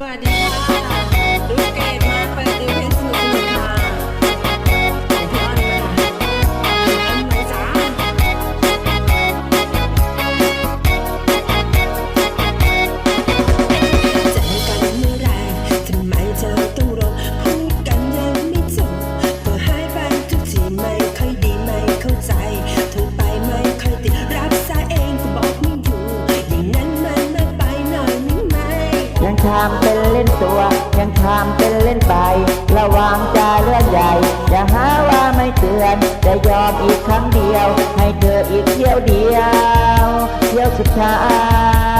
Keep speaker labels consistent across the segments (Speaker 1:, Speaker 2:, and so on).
Speaker 1: สวัสดีค่ะ ทำเป็น
Speaker 2: เล่นตัว ยังทำเป็นเล่นไป ระวังจะเลื่อนใหญ่ อย่าหาว่าไม่เตือน จะยอมอีกครั้งเดียว ให้เธออีกเที่ยวเดียว เที่ยวสุดท้าย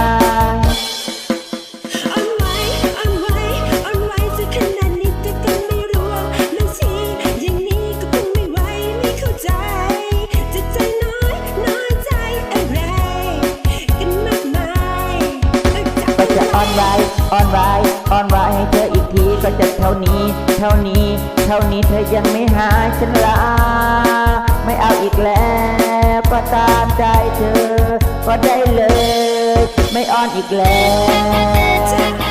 Speaker 1: อ่อนไหวอ่อนไหวอ่อนไหวให้
Speaker 2: เธออีกทีก็จะเท่านี้ เท่านี้ เท่านี้เธอยังไม่หายฉันลา ไม่เอาอีกแล้วก็ตามใจเธอ ก็ได้เลย ไม่อ่อนอีกแล้ว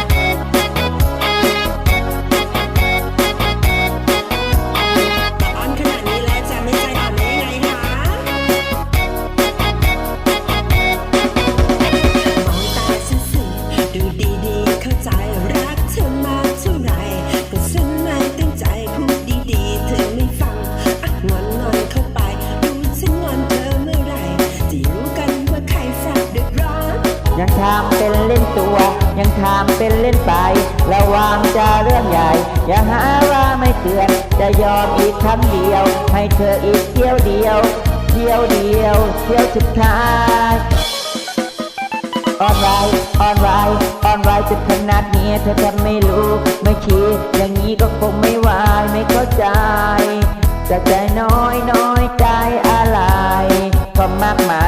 Speaker 2: ยังทำเป็นเล่นตัว ยังทำเป็นเล่นไป ระวังจะเรื่องใหญ่ อย่าหาว่าไม่เตือน จะยอมอีกครั้งเดียว ให้เธออีกเที่ยวเดียว เที่ยวเดียว เที่ยวสุดท้ายออนไหวอ่อนไหวอ่อนไหวจนขนาดนี้เธอทำไม่รู้ ไม่คิดอย่างนี้ก็คงไม่ไหวไม่เข้าใจจะใจน้อยน้อยใจอะไร ก็มากมาย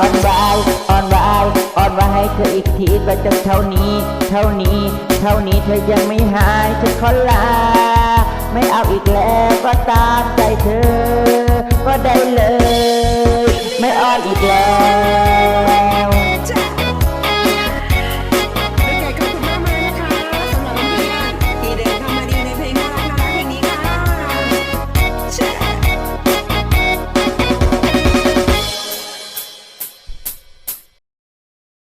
Speaker 2: อ่อนไหวอ่อนไหวอ่อนไหวให้เธออีกทีก็จะเท่านี้ เท่านี้ เท่านี้เธอยังไม่หายฉันขอลา ไม่เอาอีกแล้วก็ตามใจเธอ